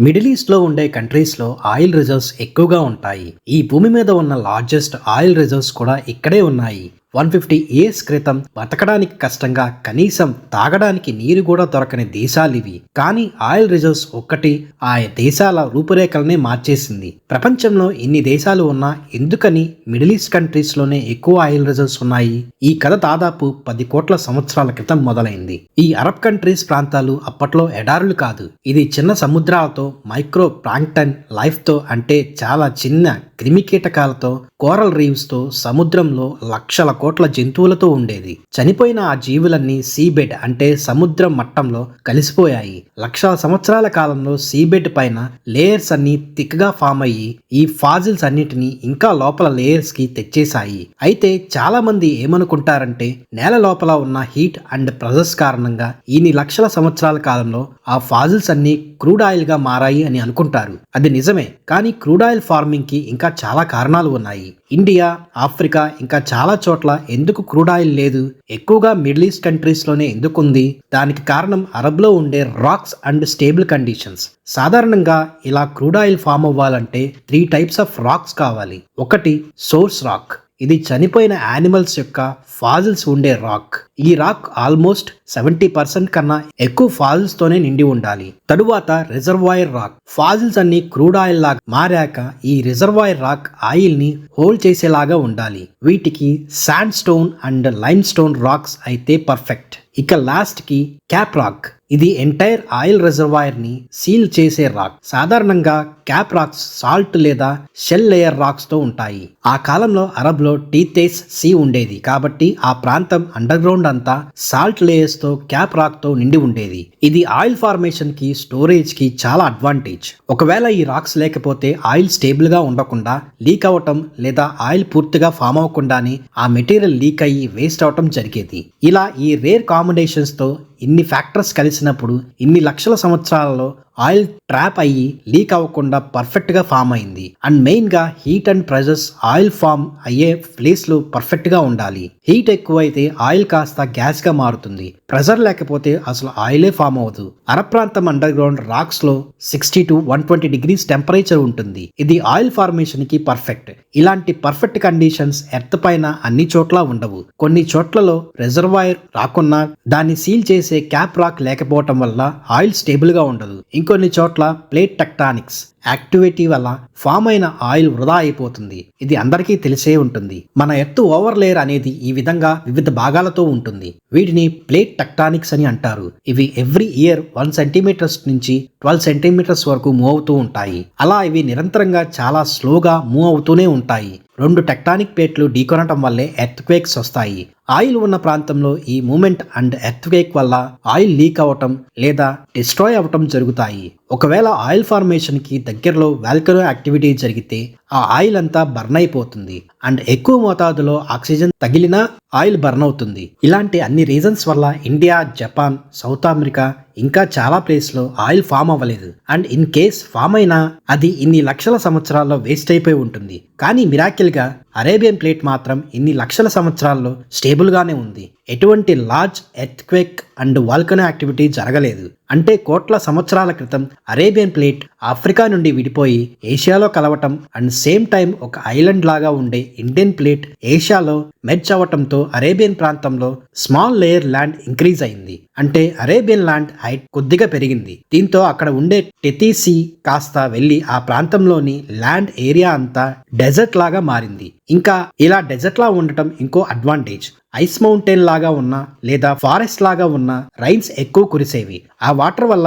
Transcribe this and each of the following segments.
Middle ఈస్ట్లో ఉండే కంట్రీస్లో ఆయిల్ రిజర్వ్స్ ఎక్కువగా ఉంటాయి. ఈ భూమి మీద ఉన్న లార్జెస్ట్ ఆయిల్ రిజర్వ్స్ కూడా ఇక్కడే ఉన్నాయి. వన్ ఫిఫ్టీ ఇయర్స్ క్రితం బతకడానికి కష్టంగా కనీసం తాగడానికి నీరు కూడా దొరకని దేశాలు ఇవి. కానీ ఆయిల్ రిజర్వ్స్ ఒక్కటి ఆ దేశాల రూపురేఖలనే మార్చేసింది. ప్రపంచంలో ఇన్ని దేశాలు ఉన్నా ఎందుకని మిడిల్ ఈస్ట్ కంట్రీస్లోనే ఎక్కువ ఆయిల్ రిజర్వ్స్ ఉన్నాయి? ఈ కథ దాదాపు పది కోట్ల సంవత్సరాల క్రితం మొదలైంది. ఈ అరబ్ కంట్రీస్ ప్రాంతాలు అప్పట్లో ఎడారులు కాదు. ఇది చిన్న సముద్రాలతో మైక్రో ప్లాంక్టన్ లైఫ్తో అంటే చాలా చిన్న క్రిమికీటకాలతో కోరల్ రీవ్స్తో సముద్రంలో లక్షల కోట్ల జంతువులతో ఉండేది. చనిపోయిన ఆ జీవులన్నీ సీబెడ్ అంటే సముద్రం మట్టంలో కలిసిపోయాయి. లక్షల సంవత్సరాల కాలంలో సీబెడ్ పైన లేయర్స్ అన్ని థిక్గా ఫామ్ అయ్యి ఈ ఫాజిల్స్ అన్నిటిని ఇంకా లోపల లేయర్స్కి తెచ్చేశాయి. అయితే చాలా మంది ఏమనుకుంటారంటే నేల లోపల ఉన్న హీట్ అండ్ ప్రెజర్స్ కారణంగా ఇన్ని లక్షల సంవత్సరాల కాలంలో ఆ ఫాజిల్స్ అన్ని క్రూడ్ ఆయిల్గా మారాయి అని అనుకుంటారు. అది నిజమే కానీ క్రూడ్ ఆయిల్ ఫార్మింగ్కి ఇంకా చాలా కారణాలు ఉన్నాయి. ఇండియా ఆఫ్రికా ఇంకా చాలా చోట్ల ఎందుకు క్రూడ్ ఆయిల్ లేదు? ఎక్కువగా మిడిల్ ఈస్ట్ కంట్రీస్లోనే ఎందుకు ఉంది? దానికి కారణం అరబ్లో ఉండే రాక్స్ అండ్ స్టేబుల్ కండిషన్స్. సాధారణంగా ఇలా క్రూడ్ ఆయిల్ ఫామ్ అవ్వాలంటే త్రీ టైప్స్ ఆఫ్ రాక్స్ కావాలి. ఒకటి సోర్స్ రాక్. ఇది చనిపోయిన యానిమల్స్ యొక్క ఫాజిల్స్ ఉండే రాక్. ఈ రాక్ ఆల్మోస్ట్ సెవెంటీ పర్సెంట్ కన్నా ఎక్కువ ఫాజిల్స్ తోనే నిండి ఉండాలి. తరువాత రిజర్వాయర్ రాక్. ఫాజిల్స్ అన్ని క్రూడ్ ఆయిల్ లాగా మారాక ఈ రిజర్వాయర్ రాక్ ఆయిల్ని హోల్డ్ చేసేలాగా ఉండాలి. వీటికి sandstone and limestone rocks అయితే పర్ఫెక్ట్. ఇక లాస్ట్కి క్యాప్ రాక్. ఇది ఎంటైర్ ఆయిల్ రిజర్వాయర్ని సీల్ చేసే రాక్. సాధారణంగా క్యాప్ రాక్స్ సాల్ట్ లేదా షెల్ లేయర్ రాక్స్తో ఉంటాయి. ఆ కాలంలో అరబ్లో టీతేస్ సీ ఉండేది. కాబట్టి ఆ ప్రాంతం అండర్ గ్రౌండ్ అంతా సాల్ట్ లేయర్స్తో క్యాప్ రాక్తో నిండి ఉండేది. ఇది ఆయిల్ ఫార్మేషన్కి స్టోరేజ్కి చాలా అడ్వాంటేజ్. ఒకవేళ ఈ రాక్స్ లేకపోతే ఆయిల్ స్టేబుల్గా ఉండకుండా లీక్ అవటం లేదా ఆయిల్ పూర్తిగా ఫామ్ అవ్వకుండానే ఆ మెటీరియల్ లీక్ అయ్యి వేస్ట్ అవటం జరిగేది. ఇలా ఈ రేర్ కాంబినేషన్స్తో ఇన్ని ఫ్యాక్టర్స్ కలిసి చేసినప్పుడు ఇన్ని లక్షల సంవత్సరాలలో ఆయిల్ ట్రాప్ అయ్యి లీక్ అవ్వకుండా పర్ఫెక్ట్గా ఫామ్ అయింది. అండ్ మెయిన్గా heat and pressures oil form అయ్యే ప్లేస్లో పర్ఫెక్ట్గా ఉండాలి. హీట్ ఎక్కువైతే ఆయిల్ కాస్త గ్యాస్గా మారుతుంది. ప్రెజర్ లేకపోతే అసలు ఆయిలే ఫామ్ అవ్వదు. అరప్రాంతం ప్రాంతం underground రాక్స్లో sixty to one twenty degrees temperature ఉంటుంది. ఇది ఆయిల్ ఫార్మేషన్కి పర్ఫెక్ట్. ఇలాంటి పర్ఫెక్ట్ కండిషన్స్ ఎర్త్ పైన అన్ని చోట్ల ఉండవు. కొన్ని చోట్లలో రిజర్వాయర్ రాకున్నా దాన్ని సీల్ చేసే క్యాప్ రాక్ లేకపోవటం వల్ల ఆయిల్ స్టేబుల్గా ఉండదు. ఇంకొన్ని చోట్ల ప్లేట్ టెక్టానిక్స్ యాక్టివిటీ వల్ల ఫామ్ అయిన ఆయిల్ వృధా అయిపోతుంది. ఇది అందరికీ తెలిసే ఉంటుంది. మన ఎత్తు ఓవర్ లేయర్ అనేది ఈ విధంగా వివిధ భాగాలతో ఉంటుంది. వీటిని ప్లేట్ టెక్టానిక్స్ అని అంటారు. ఇవి ఎవ్రీ ఇయర్ వన్ సెంటీమీటర్స్ నుంచి ట్వెల్వ్ సెంటీమీటర్స్ వరకు మూవ్ అవుతూ ఉంటాయి. అలా ఇవి నిరంతరంగా చాలా స్లోగా మూవ్ అవుతూనే ఉంటాయి. రెండు టెక్టానిక్ ప్లేట్లు ఢీకొనటం వల్లే ఎర్త్ క్వేక్స్ వస్తాయి. ఆయిల్ ఉన్న ప్రాంతంలో ఈ మూమెంట్ అండ్ ఎర్త్వేక్ వల్ల ఆయిల్ లీక్ అవ్వటం లేదా డిస్ట్రాయ్ అవటం జరుగుతాయి. ఒకవేళ ఆయిల్ ఫార్మేషన్కి దగ్గరలో వాల్కనో యాక్టివిటీ జరిగితే ఆ ఆయిల్ అంతా బర్న్ అయిపోతుంది అండ్ ఎక్కువ మోతాదులో ఆక్సిజన్ తగిలినా ఆయిల్ బర్న్ అవుతుంది. ఇలాంటి అన్ని రీజన్స్ వల్ల ఇండియా జపాన్ సౌత్ అమెరికా ఇంకా చాలా ప్లేస్లో ఆయిల్ ఫామ్ అవ్వలేదు. అండ్ ఇన్ కేస్ ఫామ్ అయినా అది ఇన్ని లక్షల సంవత్సరాల్లో వేస్ట్ అయిపోయి ఉంటుంది. కానీ మిరాకిల్గా అరేబియన్ ప్లేట్ మాత్రం ఇన్ని లక్షల సంవత్సరాల్లో స్టేబుల్గానే ఉంది. ఎటువంటి large earthquake and volcano activity జరగలేదు. అంటే కోట్ల సంవత్సరాల క్రితం అరేబియన్ ప్లేట్ ఆఫ్రికా నుండి విడిపోయి ఏషియాలో కలవటం అండ్ సేమ్ టైం ఒక ఐలాండ్ లాగా ఉండే ఇండియన్ ప్లేట్ ఏషియాలో మెర్చ్ అవ్వటంతో అరేబియన్ ప్రాంతంలో స్మాల్ లేయర్ ల్యాండ్ ఇంక్రీజ్ అయింది. అంటే అరేబియన్ ల్యాండ్ హైట్ కొద్దిగా పెరిగింది. దీంతో అక్కడ ఉండే టెతీసీ కాస్త వెళ్ళి ఆ ప్రాంతంలోని ల్యాండ్ ఏరియా అంతా డెజర్ట్ లాగా మారింది. ఇంకా ఇలా డెజర్ట్లా ఉండటం ఇంకో అడ్వాంటేజ్ ఐస్ మౌంటైన్ లాగా ఉన్న లేదా ఫారెస్ట్ లాగా ఉన్న రైన్స్ ఎక్కువ కురిసేవి. ఆ వాటర్ వల్ల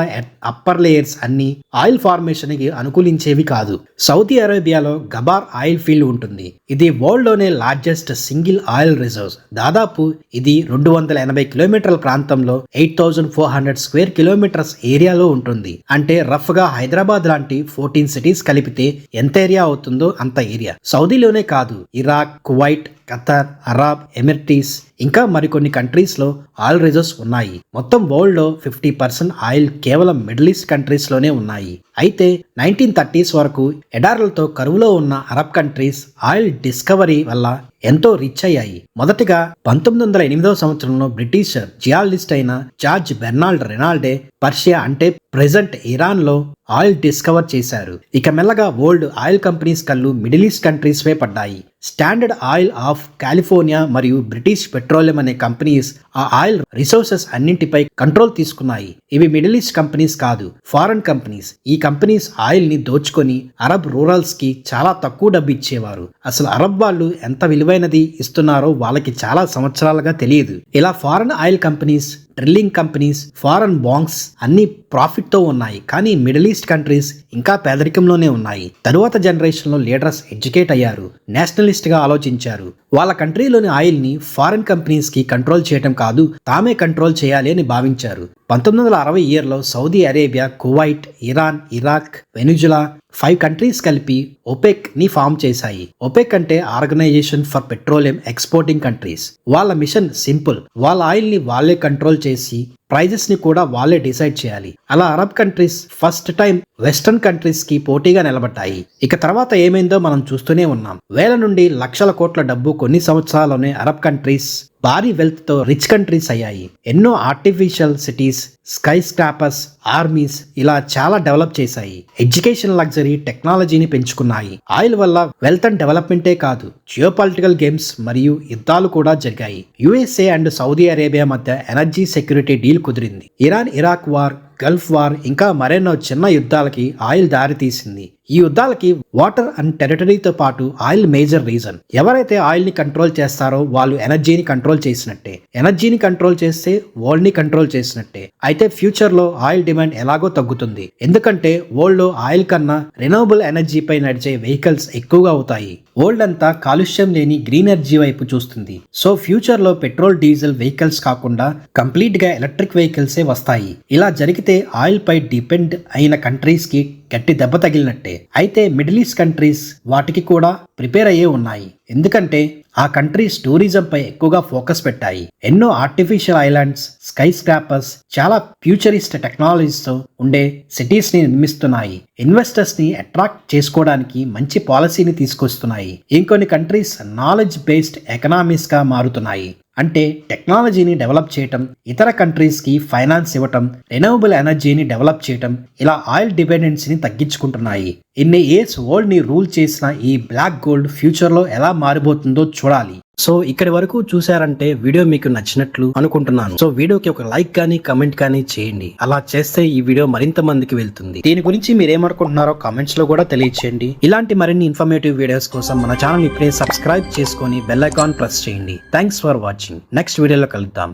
అప్పర్ లేయర్స్ అన్ని ఆయిల్ ఫార్మేషన్కి అనుకూలించేవి కాదు. సౌదీ అరేబియాలో గబార్ ఆయిల్ ఫీల్డ్ ఉంటుంది. ఇది వరల్డ్లోనే లార్జెస్ట్ సింగిల్ ఆయిల్ రిజర్వ్స్ దాదాపు ఇది రెండు వందల ఎనభై కిలోమీటర్ల ప్రాంతంలో eight thousand four hundred square kilometres ఏరియాలో ఉంటుంది. అంటే రఫ్గా హైదరాబాద్ లాంటి ఫోర్టీన్ సిటీస్ కలిపితే ఎంత ఏరియా అవుతుందో అంత ఏరియా సౌదీలోనే కాదు Iraq Kuwait Qatar Arab Emirates ఇంకా మరికొన్ని కంట్రీస్లో ఆయిల్ రిజర్వ్స్ ఉన్నాయి. మొత్తం వరల్డ్లో ఫిఫ్టీ పర్సెంట్ ఆయిల్ కేవలం మిడిల్ ఈస్ట్ కంట్రీస్లోనే ఉన్నాయి. అయితే నైన్టీన్ థర్టీస్ వరకు ఎడార్లతో కరువులో ఉన్న అరబ్ కంట్రీస్ ఆయిల్ డిస్కవరీ వల్ల ఎంతో రిచ్ అయ్యాయి. మొదటిగా పంతొమ్మిది వందల ఎనిమిదవ సంవత్సరంలో బ్రిటిష్ జియాలజిస్ట్ అయిన జార్జ్ బెర్నాల్డ్ రెనాల్డే పర్షియా అంటే ప్రెజెంట్ ఇరాన్లో ఆయిల్ డిస్కవర్ చేశారు. ఇక మెల్లగా వరల్డ్ ఆయిల్ కంపెనీస్ కళ్ళు మిడిల్ ఈస్ట్ కంట్రీస్ పడ్డాయి. స్టాండర్డ్ ఆయిల్ ఆఫ్ కాలిఫోర్నియా మరియు బ్రిటిష్ పెట్రోలియం అనే కంపెనీస్ ఆ ఆయిల్ రిసోర్సెస్ అన్నింటిపై కంట్రోల్ తీసుకున్నాయి. ఇవి మిడిల్ ఈస్ట్ కంపెనీస్ కాదు ఫారెన్ కంపెనీస్. ఈ కంపెనీస్ ఆయిల్ని దోచుకొని అరబ్ రూరల్స్కి చాలా తక్కువ డబ్బు ఇచ్చేవారు. అసలు అరబ్ వాళ్ళు ఎంత విలువైనది ఇస్తున్నారో వాళ్ళకి చాలా సంవత్సరాలుగా తెలియదు. ఇలా foreign oil companies drilling companies foreign banks అన్ని ప్రాఫిట్తో ఉన్నాయి. కానీ మిడిల్ ఈస్ట్ కంట్రీస్ ఇంకా పేదరికంలోనే ఉన్నాయి. తరువాత జనరేషన్లో లీడర్స్ ఎడ్యుకేట్ అయ్యారు. నేషనలిస్ట్గా ఆలోచించారు. వాళ్ళ కంట్రీలోని ఆయిల్ని ఫారెన్ కంపెనీస్కి కంట్రోల్ చేయటం కాదు తామే కంట్రోల్ చేయాలి అని భావించారు. పంతొమ్మిది వందల అరవై ఇయర్లో Saudi Arabia Kuwait Iran Iraq Venezuela five countries కలిపి ఒపెక్ని ఫామ్ చేశాయి. ఒపెక్ అంటే Organisation for Petroleum Exporting Countries. వాళ్ళ మిషన్ సింపుల్. వాళ్ళ ఆయిల్ని వాళ్ళే కంట్రోల్ చేసి ప్రైజెస్ని కూడా వాళ్ళే డిసైడ్ చేయాలి. అలా Arab countries first time western కంట్రీస్కి పోటీగా నిలబడ్డాయి. ఇక తర్వాత ఏమైందో మనం చూస్తూనే ఉన్నాం. వేల నుండి లక్షల కోట్ల డబ్బు కొన్ని సంవత్సరాల్లోనే అరబ్ కంట్రీస్ భారీ వెల్త్తో రిచ్ కంట్రీస్ అయ్యాయి. ఎన్నో artificial cities skyscrapers armies ఇలా చాలా డెవలప్ చేశాయి. ఎడ్యుకేషన్ లగ్జరీ టెక్నాలజీని పెంచుకున్నాయి. ఆయిల్ వల్ల వెల్త్ అండ్ డెవలప్మెంటే కాదు జియోపాలిటికల్ గేమ్స్ మరియు యుద్ధాలు కూడా జరిగాయి. యుఎస్ఏ అండ్ సౌదీ అరేబియా మధ్య ఎనర్జీ సెక్యూరిటీ డీల్ కుదిరింది. Iran Iraq war Gulf war ఇంకా మరెన్నో చిన్న యుద్ధాలకి ఆయిల్ దారితీసింది. ఈ యుద్ధాలకి వాటర్ అండ్ టెరిటరీతో పాటు ఆయిల్ మేజర్ రీజన్. ఎవరైతే ఆయిల్ని కంట్రోల్ చేస్తారో వాళ్ళు ఎనర్జీని కంట్రోల్ చేసినట్టే. ఎనర్జీని కంట్రోల్ చేస్తే వరల్డ్ని కంట్రోల్ చేసినట్టే. అయితే ఫ్యూచర్లో ఆయిల్ డిమాండ్ ఎలాగో తగ్గుతుంది. ఎందుకంటే వరల్డ్లో ఆయిల్ కన్నా రెనోవబుల్ ఎనర్జీపై నడిచే వెహికల్స్ ఎక్కువగా అవుతాయి. వరల్డ్ అంతా కాలుష్యం లేని గ్రీన్ ఎనర్జీ వైపు చూస్తుంది. సో ఫ్యూచర్లో పెట్రోల్ డీజిల్ వెహికల్స్ కాకుండా కంప్లీట్గా ఎలక్ట్రిక్ వెహికల్సే వస్తాయి. ఇలా జరిగితే ఆయిల్ పై డిపెండ్ అయిన కంట్రీస్కి గట్టి దెబ్బ తగిలినట్టే. అయితే మిడిల్ ఈస్ట్ కంట్రీస్ వాటికి కూడా ప్రిపేర్ అయ్యే ఉన్నాయి. ఎందుకంటే ఆ కంట్రీస్ టూరిజంపై ఎక్కువగా ఫోకస్ పెట్టాయి. ఎన్నో ఆర్టిఫిషియల్ ఐలాండ్స్ స్కై స్క్రాపర్స్ చాలా ఫ్యూచరిస్ట్ టెక్నాలజీస్తో ఉండే సిటీస్ని నిర్మిస్తున్నాయి. ఇన్వెస్టర్స్ని అట్రాక్ట్ చేసుకోవడానికి మంచి పాలసీని తీసుకొస్తున్నాయి. ఇంకొన్ని కంట్రీస్ నాలెడ్జ్ బేస్డ్ ఎకనామీస్గా మారుతున్నాయి. అంటే టెక్నాలజీని డెవలప్ చేయటం ఇతర కంట్రీస్కి ఫైనాన్స్ ఇవ్వటం రెన్యూవబుల్ ఎనర్జీని డెవలప్ చేయటం ఇలా ఆయిల్ డిపెండెన్సీని తగ్గించుకుంటున్నాయి. ఇన్ని ఇయర్స్ వరల్డ్ని రూల్ చేసిన ఈ బ్లాక్ గోల్డ్ ఫ్యూచర్లో ఎలా మారిపోతుందో చూడాలి. సో ఇక్కడి వరకు చూసారంటే వీడియో మీకు నచ్చినట్లు అనుకుంటున్నాను. సో వీడియోకి ఒక లైక్ కానీ కమెంట్ కానీ చేయండి. అలా చేస్తే ఈ వీడియో మరింత మందికి వెళ్తుంది. దీని గురించి మీరు ఏమనుకుంటున్నారో కామెంట్స్లో కూడా తెలియచేయండి. ఇలాంటి మరిన్ని ఇన్ఫర్మేటివ్ వీడియోస్ కోసం మన ఛానల్ ఇప్పుడే సబ్స్క్రైబ్ చేసుకొని బెల్ ఐకాన్ ప్రెస్ చేయండి. థ్యాంక్స్ ఫర్ వాచింగ్ నెక్స్ట్ వీడియోలో కలుద్దాం.